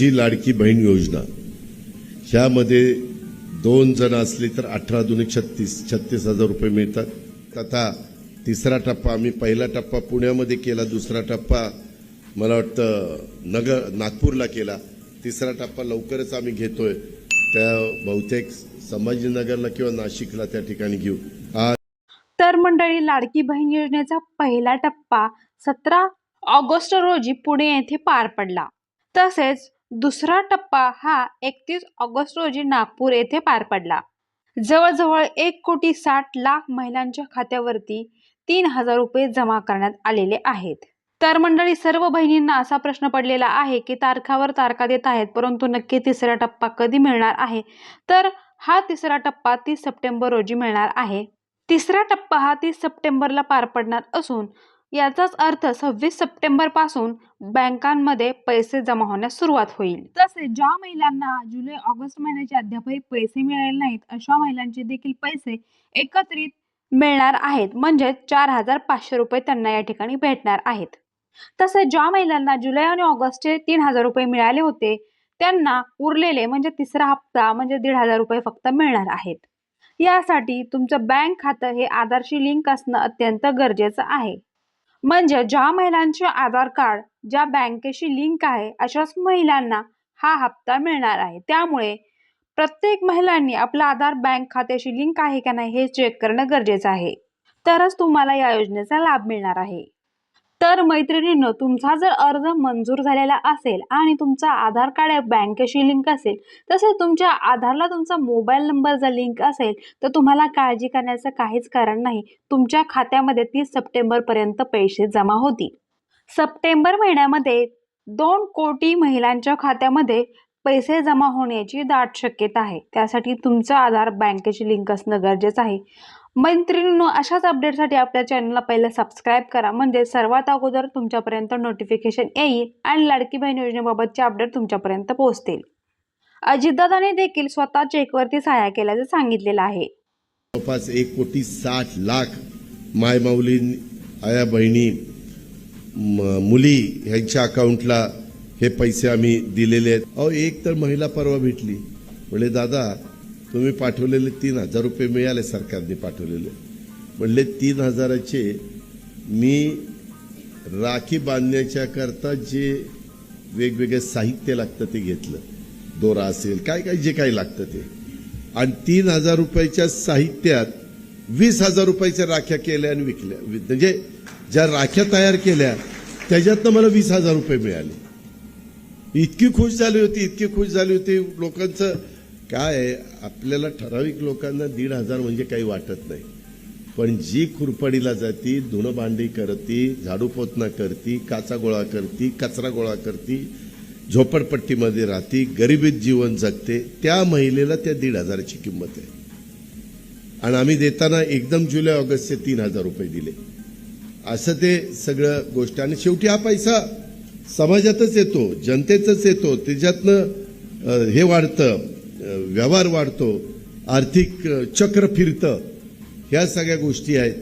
जी लाडकी बहीण योजना ह्यामध्ये दोन जण असली तर अठरा दोन छत्तीस छत्तीस हजार रुपये मिळतात. तथा तिसरा टप्पा आम्ही पहिला टप्पा पुण्यामध्ये केला दुसरा टप्पा मला वाटतं नगर नागपूरला केला. तिसरा टप्पा लवकरच आम्ही घेतोय. त्या बहुतेक संभाजीनगरला किंवा नाशिकला त्या ठिकाणी घेऊ. आज तर मंडळी लाडकी बहीण योजनेचा पहिला टप्पा सतरा ऑगस्ट रोजी पुणे येथे पार पडला. तसेच दुसरा टप्पा हा एकतीस ऑगस्ट रोजी नागपूर येथे पार पडला. जवळजवळ एक कोटी साठ लाख महिलांच्या खात्यावरती तीन हजार रुपये जमा करण्यात आलेले आहेत. तर मंडळी सर्व बहिणींना असा प्रश्न पडलेला आहे की तारखावर तारखा देत आहेत परंतु नक्की तिसरा टप्पा कधी मिळणार आहे? तर हा तिसरा टप्पा तीस सप्टेंबर रोजी मिळणार आहे. तिसरा टप्पा हा तीस सप्टेंबरला पार पडणार असून याचाच अर्थ सव्वीस सप्टेंबरपासून बँकांमध्ये पैसे जमा होण्यास सुरुवात होईल. तसेच ज्या महिलांना जुलै ऑगस्ट महिन्याचे अद्यापही पैसे मिळाले नाहीत अशा महिलांचे देखील पैसे एकत्रित मिळणार आहेत. म्हणजे चार हजार पाचशे रुपये त्यांना या ठिकाणी भेटणार आहेत. तसेच ज्या महिलांना जुलै आणि ऑगस्टचे तीन हजार रुपये मिळाले होते त्यांना उरलेले म्हणजे तिसरा हप्ता म्हणजे दीड हजार रुपये फक्त मिळणार आहेत. यासाठी तुमचं बँक खातं हे आधारशी लिंक असणं अत्यंत गरजेचं आहे. म्हणजे ज्या महिलांचे आधार कार्ड ज्या बँकेशी लिंक आहे अशाच महिलांना हा हप्ता मिळणार आहे. त्यामुळे प्रत्येक महिलांनी आपला आधार बँक खात्याशी लिंक आहे का नाही हे चेक करणं गरजेचं आहे. तरच तुम्हाला या योजनेचा लाभ मिळणार आहे. तर मैत्रिणींनो तुमचा जर अर्ज मंजूर झालेला असेल आणि तुमचा आधार कार्ड बँकेशी लिंक असेल तसेच तुमच्या आधारला तुमचा मोबाईल नंबर जर लिंक असेल तर तुम्हाला काळजी करण्याचं काहीच कारण नाही. तुमच्या खात्यामध्ये तीस सप्टेंबरपर्यंत पैसे जमा होतील. सप्टेंबर महिन्यामध्ये दोन कोटी महिलांच्या खात्यामध्ये पैसे जमा होण्याची दाट शक्यता आहे. त्यासाठी तुमचं आधार बँकेची लिंक असणं गरजेचं आहे. मैत्रिणींनो अशाच अपडेटसाठी आपल्या चॅनलला पहिलं सबस्क्राईब करा. म्हणजे सर्वात अगोदर तुमच्यापर्यंत नोटिफिकेशन येईल आणि लाडकी बहीण योजनेबाबतचे अपडेट तुमच्यापर्यंत पोहोचतील. अजितदादाने देखील स्वतः चेकवरती सहाय्य केल्याचं सांगितलेलं आहे. जवळपास एक कोटी साठ लाख मायमाऊली आया बहिणी मुली ह्यांच्या अकाउंटला हे पैसे आम्ही दिलेले आहेत. अहो एक तर महिला परवा भेटली. म्हणले दादा तुम्ही पाठवलेले तीन हजार रुपये मिळाले सरकारने पाठवलेले. म्हणले तीन हजाराचे मी राखी बांधण्याच्या करता जे वेगवेगळे साहित्य लागतं ते घेतलं. दोरा असेल काय काय जे काही लागतं ते. आणि तीन हजार रुपयाच्या साहित्यात वीस हजार रुपयाच्या राख्या केल्या आणि विकल्या. म्हणजे ज्या राख्या तयार केल्या त्याच्यातनं मला वीस हजार रुपये मिळाले. इतकी खुश झाली होती इतकी खुश झाली होती. लोकांचं काय आहे, आपल्याला ठराविक लोकांना दीड हजार म्हणजे काही वाटत नाही. पण जी खुरपडीला जाती धुणं भांडी करती झाडू पोतना करती काचा गोळा करती कचरा गोळा करती झोपडपट्टीमध्ये राहती गरिबीत जीवन जगते त्या महिलेला त्या दीड हजाराची किंमत आहे. आणि आम्ही देताना एकदम जुलै ऑगस्टचे तीन हजार रुपये दिले. असं ते सगळं गोष्ट. आणि शेवटी हा पैसा समाजातच येतो जनतेतच येतो त्याच्यातनं हे वाढतं व्यवहार वाढतो आर्थिक चक्र फिरतं ह्या सगळ्या गोष्टी आहेत.